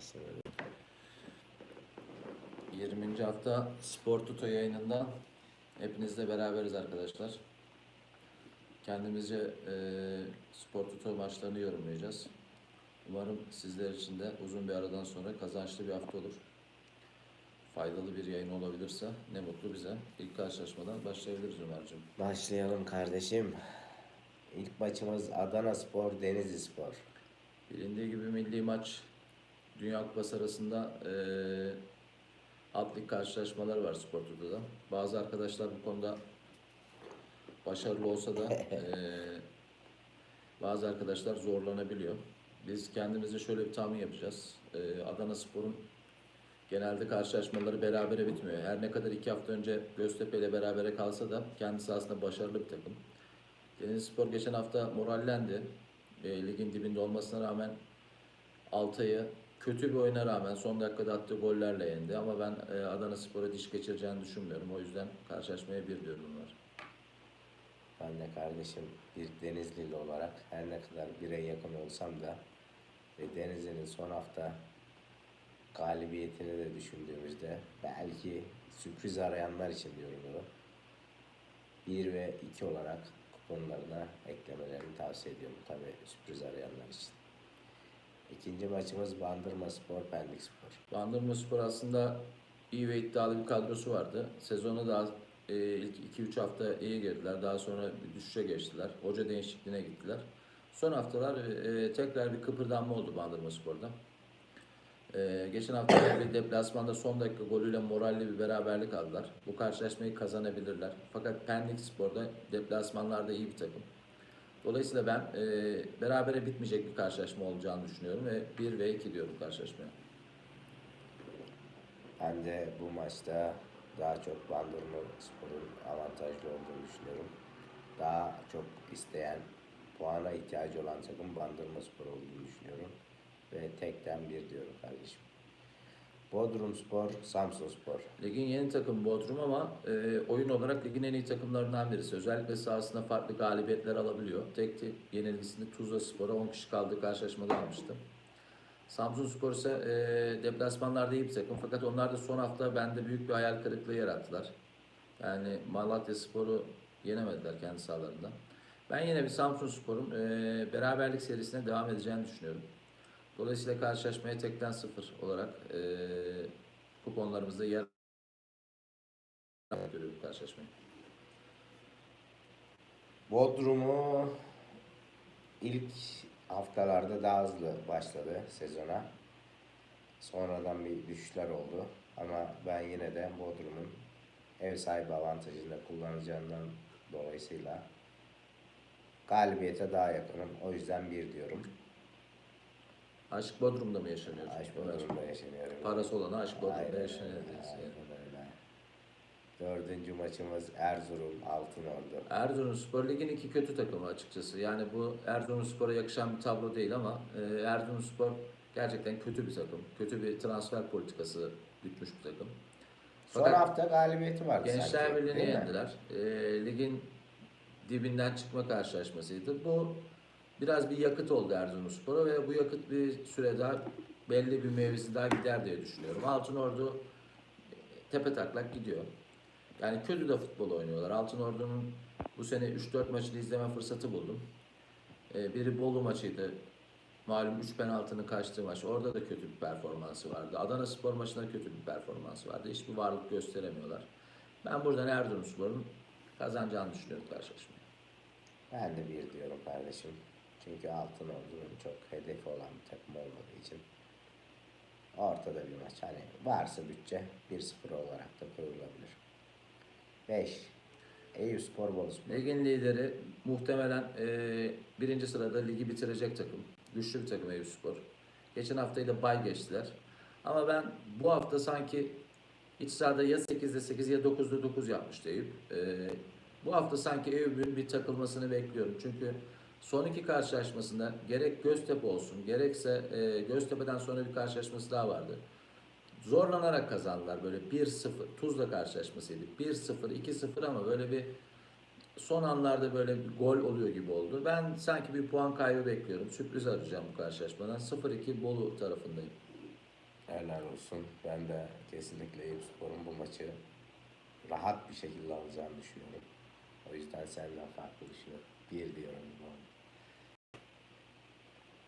Aslında 20. hafta Spor Tuto yayınında hepinizle beraberiz arkadaşlar. Kendimizce e, Spor Tuto maçlarını yorumlayacağız. Umarım sizler için de uzun bir aradan sonra kazançlı bir hafta olur. Faydalı bir yayın olabilirse ne mutlu bize. İlk karşılaşmadan başlayabiliriz Ömerciğim. Başlayalım kardeşim. İlk maçımız Adana Spor, Denizli Spor. Bilindiği gibi milli maç Dünya Kupası arasında eee atlık karşılaşmalar var Spor Toto'da. Bazı arkadaşlar bu konuda başarılı olsa da eee, bazı arkadaşlar zorlanabiliyor. Biz kendimize şöyle bir tahmin yapacağız. Eee, Adana Spor'un genelde karşılaşmaları berabere bitmiyor. Her ne kadar iki hafta önce Göztepe ile berabere kalsa da kendisi aslında başarılı bir takım. Denizli Spor geçen hafta morallendi. E, ligin dibinde olmasına rağmen Altay'ı kötü bir oyuna rağmen son dakikada attığı gollerle yendi. Ama ben e, Adana Spor'a diş geçireceğini düşünmüyorum. O yüzden karşılaşmaya bir diyorum var. Ben de kardeşim bir Denizlili olarak her ne kadar bire yakın olsam da ve Denizli'nin son hafta galibiyetini de düşündüğümüzde belki sürpriz arayanlar için diyorum bunu. 1 ve 2 olarak kuponlarına eklemelerini tavsiye ediyorum tabii sürpriz arayanlar için. İkinci maçımız Bandırma Spor, Pendik Spor. Bandırma Spor aslında iyi ve iddialı bir kadrosu vardı. Sezonu da e, ilk 2-3 hafta iyi girdiler. Daha sonra düşüşe geçtiler. Hoca değişikliğine gittiler. Son haftalar e, tekrar bir kıpırdanma oldu Bandırma Spor'da. E, geçen hafta bir deplasmanda son dakika golüyle moralli bir beraberlik aldılar. Bu karşılaşmayı kazanabilirler. Fakat Pendik Spor'da deplasmanlarda iyi bir takım. Dolayısıyla ben e, berabere bitmeyecek bir karşılaşma olacağını düşünüyorum ve 1 ve 2 diyorum karşılaşmaya. Ben de bu maçta daha çok Bandırma Spor'un avantajlı olduğunu düşünüyorum. Daha çok isteyen, puana ihtiyacı olan takım Bandırma Spor olduğunu düşünüyorum. Ve tekten bir diyorum kardeşim. Bodrum Spor, Samsun Spor. Ligin yeni takımı Bodrum ama e, oyun olarak ligin en iyi takımlarından birisi. Özellikle sahasında farklı galibiyetler alabiliyor. Tek tek yenilgisini Tuzla Spor'a 10 kişi kaldığı karşılaşmada almıştı. Samsun Spor ise e, deplasmanlarda iyi bir takım. Fakat onlar da son hafta bende büyük bir hayal kırıklığı yarattılar. Yani Malatya Spor'u yenemediler kendi sahalarında. Ben yine bir Samsun Spor'un e, beraberlik serisine devam edeceğini düşünüyorum. Dolayısıyla karşılaşmaya tekten sıfır olarak e, kuponlarımızda yer görüyorum karşılaşmayı. Bodrum'u ilk haftalarda daha hızlı başladı sezona. Sonradan bir düşüşler oldu. Ama ben yine de Bodrum'un ev sahibi avantajını da kullanacağından dolayısıyla galibiyete daha yakınım. O yüzden bir diyorum. Aşk Bodrum'da mı yaşanıyor? Aşk? Bodrum'da yaşanıyorum. Parası olana Aşk Bodrum'da Aynen yaşanıyor. aynen öyle. Dördüncü maçımız Erzurum Altınordu. Erzurum Spor Lig'in iki kötü takımı açıkçası. Yani bu Erzurum Spor'a yakışan bir tablo değil ama e, Erzurum Spor gerçekten kötü bir takım. Kötü bir transfer politikası gütmüş bir takım. Son Fakat- hafta galibiyeti vardı Gençler sanki, Birliği'ni yendiler. E, ligin dibinden çıkma karşılaşmasıydı. Bu biraz bir yakıt oldu Erzurumspor'a ve bu yakıt bir süre daha belli bir mevzi daha gider diye düşünüyorum. Altınordu e, tepe taklak gidiyor. Yani kötü de futbol oynuyorlar. Altınordu'nun bu sene 3-4 maçını izleme fırsatı buldum. E, biri Bolu maçıydı. Malum 3 penaltının kaçtığı maç. Orada da kötü bir performansı vardı. Adana Spor maçında kötü bir performansı vardı. Hiçbir varlık gösteremiyorlar. Ben buradan Erzurumspor'un kazanacağını düşünüyorum karşılaşmayı. Ben de bir diyorum kardeşim. Çünkü Altınordu'nun çok hedefi olan bir takım olmadığı için ortada bir maç. Hani varsa bütçe 1-0 olarak da koyulabilir. 5. Eyüp Spor Boluspor. Ligin lideri muhtemelen e, birinci sırada ligi bitirecek takım. Güçlü bir takım Eyüpspor. Geçen haftayı da bay geçtiler. Ama ben bu hafta sanki iç sahada ya 8'de 8 ya 9'da 9 yapmıştı Eyüp. E, bu hafta sanki Eyüp'ün bir takılmasını bekliyorum. Çünkü son iki karşılaşmasında gerek Göztepe olsun gerekse e, Göztepe'den sonra bir karşılaşması daha vardı. Zorlanarak kazandılar böyle 1-0. Tuzla karşılaşmasıydı. 1-0, 2-0 ama böyle bir son anlarda böyle bir gol oluyor gibi oldu. Ben sanki bir puan kaybı bekliyorum. Sürpriz arayacağım bu karşılaşmadan. 0-2 Bolu tarafındayım. Helal olsun. Ben de kesinlikle Eyüp Spor'un bu maçı rahat bir şekilde alacağını düşünüyorum. O yüzden senden farklı düşünüyorum. Bir diyorum.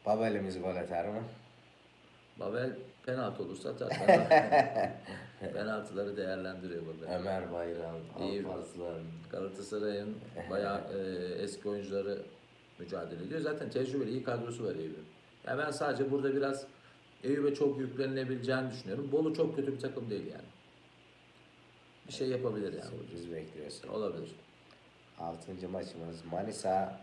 Babel'imiz gol atar mı? Babel penaltı olursa atar. Penaltı- Penaltıları değerlendiriyor Babel. Ömer Bayram, İyi. Alparslan. Galatasaray'ın bayağı e, eski oyuncuları mücadele ediyor. Zaten tecrübeli iyi kadrosu var Eyüp'ün. Yani ben sadece burada biraz Eyüp'e çok yüklenilebileceğini düşünüyorum. Bolu çok kötü bir takım değil yani. Bir şey yapabilir yani. Sürpriz bekliyorsun. Olabilir. Altıncı maçımız Manisa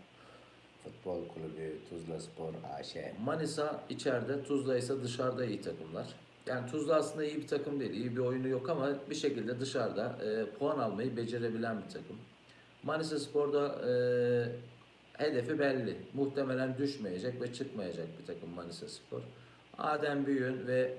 Futbol Kulübü Tuzla Spor AŞ. Manisa içeride, Tuzla ise dışarıda iyi takımlar. Yani Tuzla aslında iyi bir takım değil, iyi bir oyunu yok ama bir şekilde dışarıda e, puan almayı becerebilen bir takım. Manisa Spor'da e, hedefi belli. Muhtemelen düşmeyecek ve çıkmayacak bir takım Manisa Spor. Adem Büyük'ün ve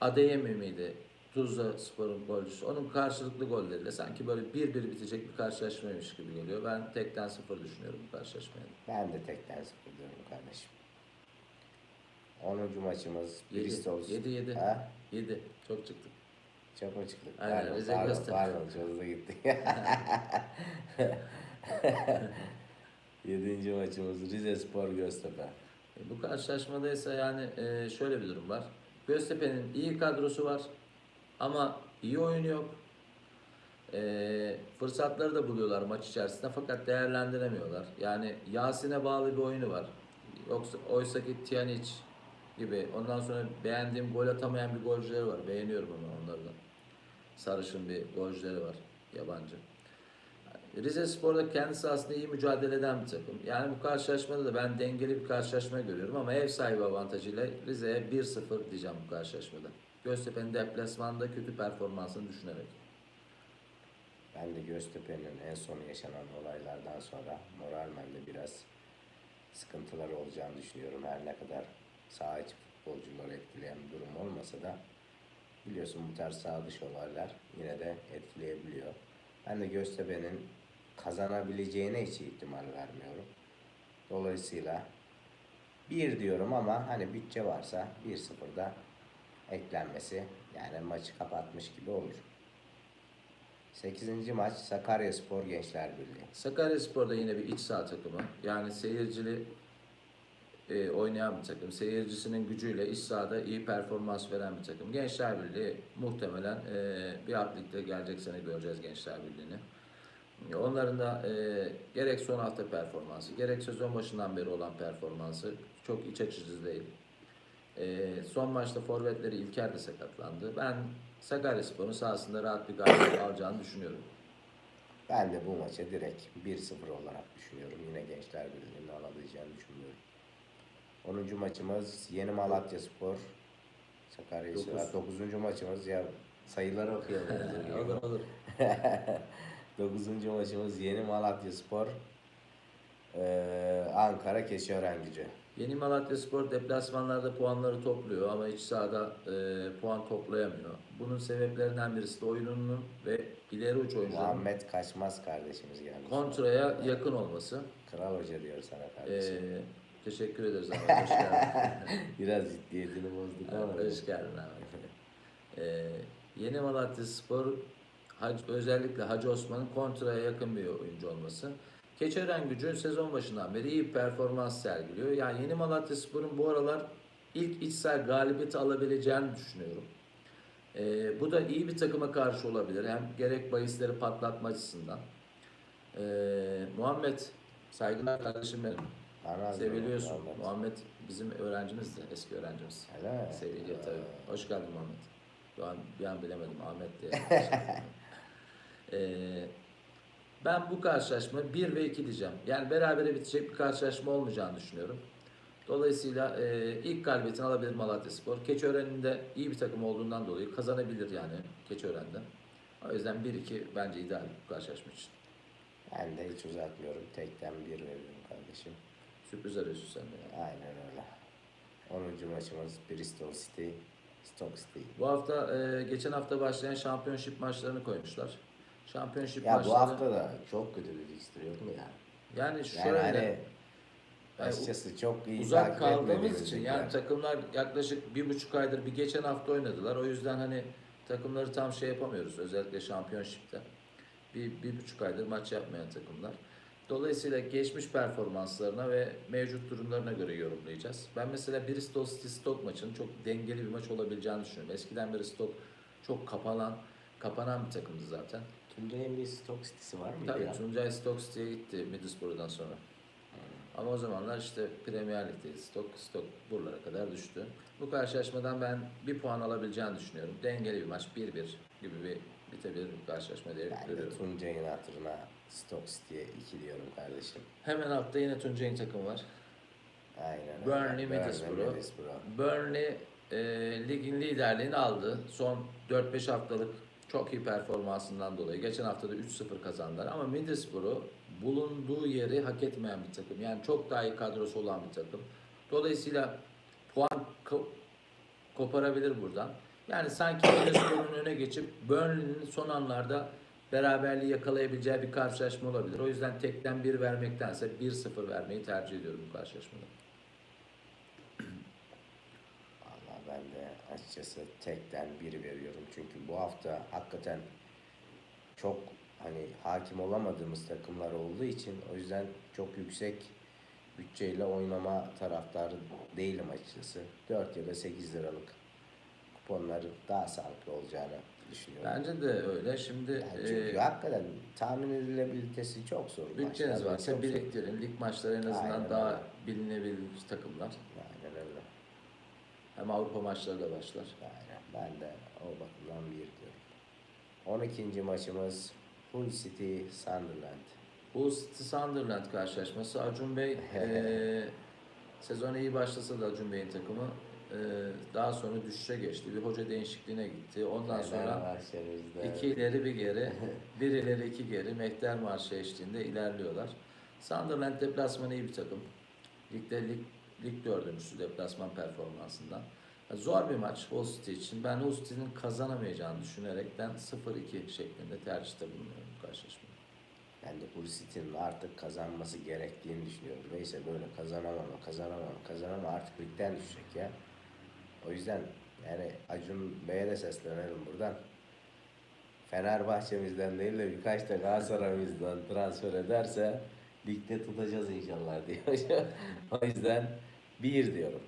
Adeyemi miydi? Tuzla Spor'un golcüsü. Onun karşılıklı golleriyle sanki böyle 1-1 bitecek bir karşılaşmaymış gibi geliyor. Ben tekten sıfır düşünüyorum bu karşılaşmayı. Ben de tekten sıfır diyorum kardeşim. 10. maçımız. Bristol. Yedi, yedi. Ha? 7. Çok çıktık. Çok mu çıktık? Aynen, Pardon, Rize pardon, Göztepe. pardon, çok hızlı gittik. Yedinci maçımız Rize Spor Göztepe. E, Bu karşılaşmada ise yani e, şöyle bir durum var. Göztepe'nin iyi kadrosu var ama iyi oyun yok. E, fırsatları da buluyorlar maç içerisinde fakat değerlendiremiyorlar. Yani Yasin'e bağlı bir oyunu var. Yoksa oysa ki Tiyanic gibi ondan sonra beğendiğim gol atamayan bir golcüleri var. Beğeniyorum onu onlardan. Sarışın bir golcüleri var yabancı. Rize Spor'da kendisi aslında iyi mücadele eden bir takım. Yani bu karşılaşmada da ben dengeli bir karşılaşma görüyorum ama ev sahibi avantajıyla Rize'ye 1-0 diyeceğim bu karşılaşmada. Göztepe'nin deplasmanda kötü performansını düşünerek. Ben de Göztepe'nin en son yaşanan olaylardan sonra moralmen de biraz sıkıntıları olacağını düşünüyorum. Her ne kadar saha içi futbolcuları etkileyen bir durum olmasa da biliyorsun bu tarz saha dışı olaylar yine de etkileyebiliyor. Ben de Göztepe'nin kazanabileceğine hiç ihtimal vermiyorum. Dolayısıyla bir diyorum ama hani bütçe varsa 1-0'da eklenmesi yani maçı kapatmış gibi olur. 8. maç Sakaryaspor Gençler Birliği. Sakaryaspor da yine bir iç saha takımı. Yani seyircili e, oynayan bir takım. Seyircisinin gücüyle iç sahada iyi performans veren bir takım. Gençler Birliği muhtemelen e, bir alt ligde gelecek sene göreceğiz Gençler Birliği'ni. Onların da e, gerek son hafta performansı, gerek sezon başından beri olan performansı çok iç açıcı değil. E, son maçta forvetleri İlker de sakatlandı. Ben Sakaryaspor'un sahasında rahat bir galibiyet alacağını düşünüyorum. Ben de bu maça direkt 1-0 olarak düşünüyorum. Yine Gençler Birliği'nin alabileceğini düşünüyorum. 10. maçımız Yeni Malatya Spor. Sakarya Dokuz. 9. maçımız ya sayıları okuyalım. olur olur. 9. maçımız Yeni Malatya Spor. Ee, Ankara Keçiören Gücü. Yeni Malatya Spor deplasmanlarda puanları topluyor ama iç sahada e, puan toplayamıyor. Bunun sebeplerinden birisi de oyununun ve ileri uç oyuncuların Muhammed Kaçmaz kardeşimiz gelmiş. kontraya yakın olması. Kral Hoca diyor sana E, kardeşim. teşekkür ederiz abi. Hoş geldin. Biraz ciddiyetini bozduk ama. Hoş geldin abi. E, Yeni Malatya Spor özellikle Hacı Osman'ın kontraya yakın bir oyuncu olması. Keçören gücü sezon başından beri iyi performans sergiliyor. Yani Yeni Malatya Spor'un bu aralar ilk içsel galibiyeti alabileceğini düşünüyorum. Ee, bu da iyi bir takıma karşı olabilir. Hem gerek bahisleri patlatma açısından. Ee, Muhammed, saygılar kardeşim benim. Anaz Seviliyorsun. Muhammed. Muhammed bizim öğrencimizdi, eski öğrencimiz. Öyle? Seviliyor tabii. Hoş geldin Muhammed. Bir an bilemedim Ahmet diye. Ee, ben bu karşılaşma 1 ve 2 diyeceğim. Yani berabere bitecek bir karşılaşma olmayacağını düşünüyorum. Dolayısıyla e, ilk galibiyetini alabilir Malatya Spor. Keçiören'in de iyi bir takım olduğundan dolayı kazanabilir yani Keçiören'den. O yüzden 1-2 bence ideal bu karşılaşma için. Ben de hiç uzatmıyorum. Tekten bir veriyorum kardeşim. Sürpriz arıyorsun sen de. yani. Aynen öyle. 10. maçımız Bristol City, Stoke City. Bu hafta e, geçen hafta başlayan şampiyonşip maçlarını koymuşlar. Şampiyonşip Ya maçları bu hafta da çok kötü bir fikstür yok mu ya? yani Yani şöyle hani Yani açıkçası çok iyi uzak kaldığımız için yani takımlar yaklaşık bir buçuk aydır bir geçen hafta oynadılar. O yüzden hani takımları tam şey yapamıyoruz. Özellikle şampiyonşipte. Bir, bir buçuk aydır maç yapmayan takımlar. Dolayısıyla geçmiş performanslarına ve mevcut durumlarına göre yorumlayacağız. Ben mesela Bristol City Stoke maçının çok dengeli bir maç olabileceğini düşünüyorum. Eskiden beri Stoke çok kapanan, kapanan bir takımdı zaten. Tuncay'ın bir Stoke City'si var mıydı Tabii ya? Tuncay Stoke City'ye gitti Middlesbrough'dan sonra. Ama o zamanlar işte Premier Lig'de Stoke, Stoke buralara kadar düştü. Bu karşılaşmadan ben bir puan alabileceğini düşünüyorum. Dengeli bir maç 1-1 gibi bir bitebilir bir karşılaşma diye Ben görüyorum. Tuncay'ın hatırına Stoke City'ye 2 diyorum kardeşim. Hemen altta yine Tuncay'ın takımı var. Aynen. Burnley, Middlesbrough. Middlesbrough. Burnley e, ligin liderliğini aldı. Son 4-5 haftalık çok iyi performansından dolayı. Geçen hafta da 3-0 kazandılar. Ama Middlesbrough bulunduğu yeri hak etmeyen bir takım. Yani çok daha iyi kadrosu olan bir takım. Dolayısıyla puan ko- koparabilir buradan. Yani sanki Middlesbrough'un öne geçip Burnley'nin son anlarda beraberliği yakalayabileceği bir karşılaşma olabilir. O yüzden tekten 1 vermektense 1-0 vermeyi tercih ediyorum bu karşılaşmada. Valla ben de açıkçası tekten biri veriyorum. Çünkü bu hafta hakikaten çok hani hakim olamadığımız takımlar olduğu için o yüzden çok yüksek bütçeyle oynama taraftarı değilim açıkçası. 4 ya da 8 liralık kuponların daha sağlıklı olacağını düşünüyorum. Bence de öyle. Şimdi Yani çünkü e, hakikaten tahmin edilebilitesi çok zor. bütçeniz varsa biriktirin. Lig maçları en azından Aynen daha öyle. bilinebilir takımlar. Aynen öyle. Hem Avrupa maçları da başlar. Aynen. Ben de o bakımdan bir diyorum. 12. maçımız Hull City Sunderland. Bu City Sunderland karşılaşması Acun Bey e, sezona iyi başlasa da Acun Bey'in takımı e, daha sonra düşüşe geçti. Bir hoca değişikliğine gitti. Ondan sonra Fenerbahçe'mizde iki ileri bir geri, bir ileri iki geri Mehter Marşı eşliğinde ilerliyorlar. Sunderland deplasmanı iyi bir takım. Ligde lig, lig dördüncüsü deplasman performansından. Zor bir maç Hull City için. Ben Hull City'nin kazanamayacağını düşünerekten 0-2 şeklinde tercihte bulunuyorum bu karşılaşmada. ben de Hull City'nin artık kazanması gerektiğini düşünüyorum. Neyse böyle kazanamam, kazanamam, kazanamam artık ligden düşecek ya. O yüzden yani Acun Bey'e de seslenelim buradan. Fenerbahçe'mizden değil de birkaç da Galatasaray'ımızdan transfer ederse ligde tutacağız inşallah diyor. o yüzden bir diyorum.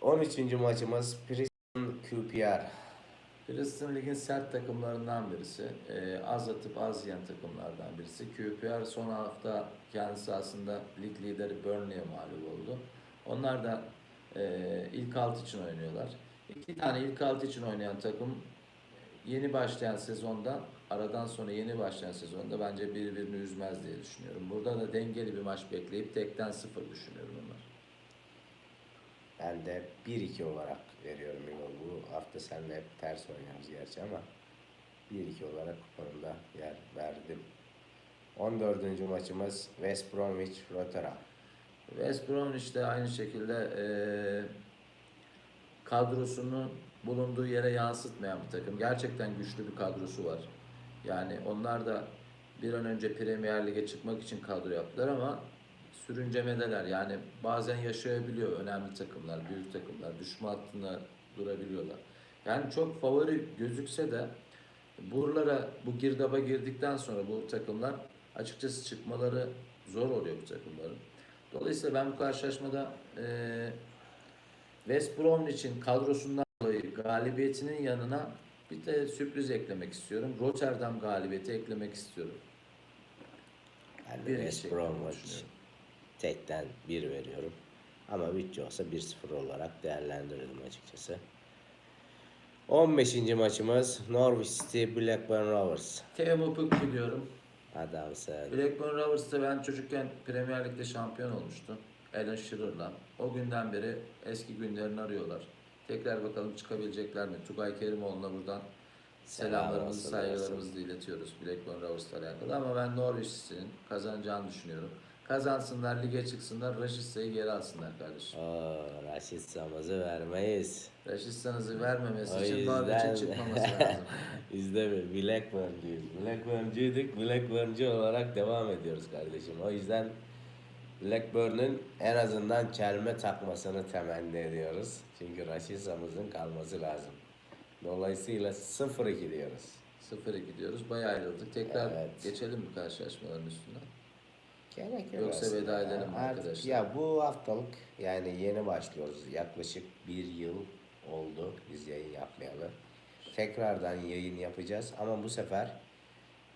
13. maçımız Priston QPR. Filistin Lig'in sert takımlarından birisi. Ee, az atıp az yiyen takımlardan birisi. QPR son hafta kendi sahasında lig lideri Burnley'e mağlup oldu. Onlar da e, ilk alt için oynuyorlar. İki tane ilk alt için oynayan takım yeni başlayan sezonda, aradan sonra yeni başlayan sezonda bence birbirini üzmez diye düşünüyorum. Burada da dengeli bir maç bekleyip tekten sıfır düşünüyorum onlar. Ben de 1-2 olarak veriyorum İmam. Bu hafta seninle hep ters oynuyoruz gerçi ama 1-2 olarak kuponumda yer verdim. 14. maçımız West Bromwich Rotterdam. West Bromwich de aynı şekilde e, kadrosunun bulunduğu yere yansıtmayan bir takım. Gerçekten güçlü bir kadrosu var. Yani onlar da bir an önce Premier Lig'e çıkmak için kadro yaptılar ama sürüncemedeler. Yani bazen yaşayabiliyor önemli takımlar, büyük takımlar. Düşme hattında durabiliyorlar. Yani çok favori gözükse de buralara bu girdaba girdikten sonra bu takımlar açıkçası çıkmaları zor oluyor bu takımların. Dolayısıyla ben bu karşılaşmada eee West Bromwich'in kadrosundan dolayı galibiyetinin yanına bir de sürpriz eklemek istiyorum. Rotterdam galibiyeti eklemek istiyorum. Ben de Bir West şeklinde Bromwich tekten 1 veriyorum. Ama bütçe olsa 1-0 olarak değerlendirelim açıkçası. 15. maçımız Norwich City Blackburn Rovers. Teemu Pukki diyorum. Adamsın. Blackburn Rovers'ta ben çocukken Premier Lig'de şampiyon olmuştu. Alan Shearer'la. O günden beri eski günlerini arıyorlar. Tekrar bakalım çıkabilecekler mi? Tugay Kerimoğlu'na buradan Selam selamlarımızı, saygılarımızı iletiyoruz Blackburn Rovers'la alakalı. Ama ben Norwich City'nin kazanacağını düşünüyorum. Kazansınlar, lige çıksınlar, Raşitsa'yı geri alsınlar kardeşim. Oo, Raşit Samaz'ı vermeyiz. Raşitsa'nızı vermemesi O için Norwich'in yüzden- çıkmaması lazım. Biz de Blackburn'cuyuz. Blackburn'cuyduk. Blackburn'cu olarak devam ediyoruz kardeşim. O yüzden Blackburn'un en azından çelme takmasını temenni ediyoruz. Çünkü Raşisa'mızın kalması lazım. Dolayısıyla 0-2 diyoruz. 0-2 diyoruz. Bayağı ayrıldık. Tekrar Evet. geçelim mi karşılaşmaların üstüne? Gerek yok Yoksa aslında veda edelim Artık arkadaşlar? Ya bu haftalık yani yeni başlıyoruz. Yaklaşık bir yıl oldu biz yayın yapmayalı. Tekrardan yayın yapacağız ama bu sefer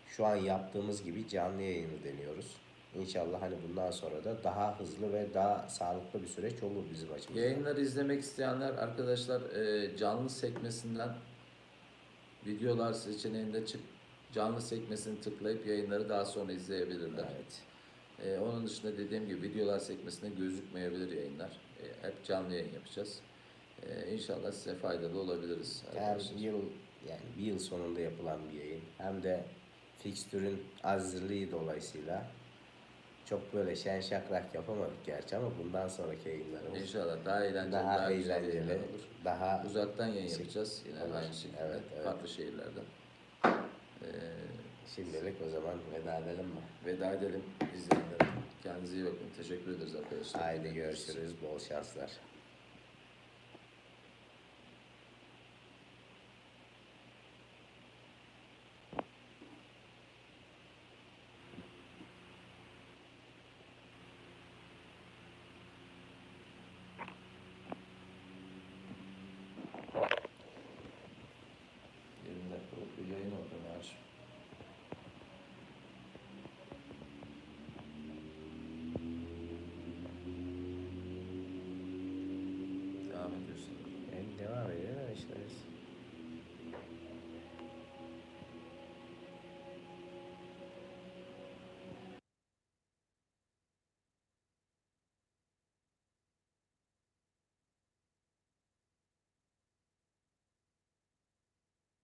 şu an yaptığımız gibi canlı yayını deniyoruz. İnşallah hani bundan sonra da daha hızlı ve daha sağlıklı bir süreç olur bizim açımızdan. Yayınları izlemek isteyenler arkadaşlar e, canlı sekmesinden videolar seçeneğinde çık canlı sekmesini tıklayıp yayınları daha sonra izleyebilirler. Evet. E, onun dışında dediğim gibi videolar sekmesinde gözükmeyebilir yayınlar. E, hep canlı yayın yapacağız. E, inşallah size faydalı olabiliriz. Arkadaşlar. yıl yani bir yıl sonunda yapılan bir yayın hem de fikstürün azlığı dolayısıyla çok böyle şen şakrak yapamadık gerçi ama bundan sonraki yayınlarımız İnşallah daha eğlenceli, daha, daha eğlenceli, olur. daha Uzaktan yayın Sık- yapacağız yine olur. aynı şekilde Evet, evet. farklı şehirlerden. E, şimdilik o zaman veda edelim mi? veda edelim izleyenlere. Kendinize iyi bakın. Teşekkür ederiz arkadaşlar. Haydi görüşürüz. Bol şanslar.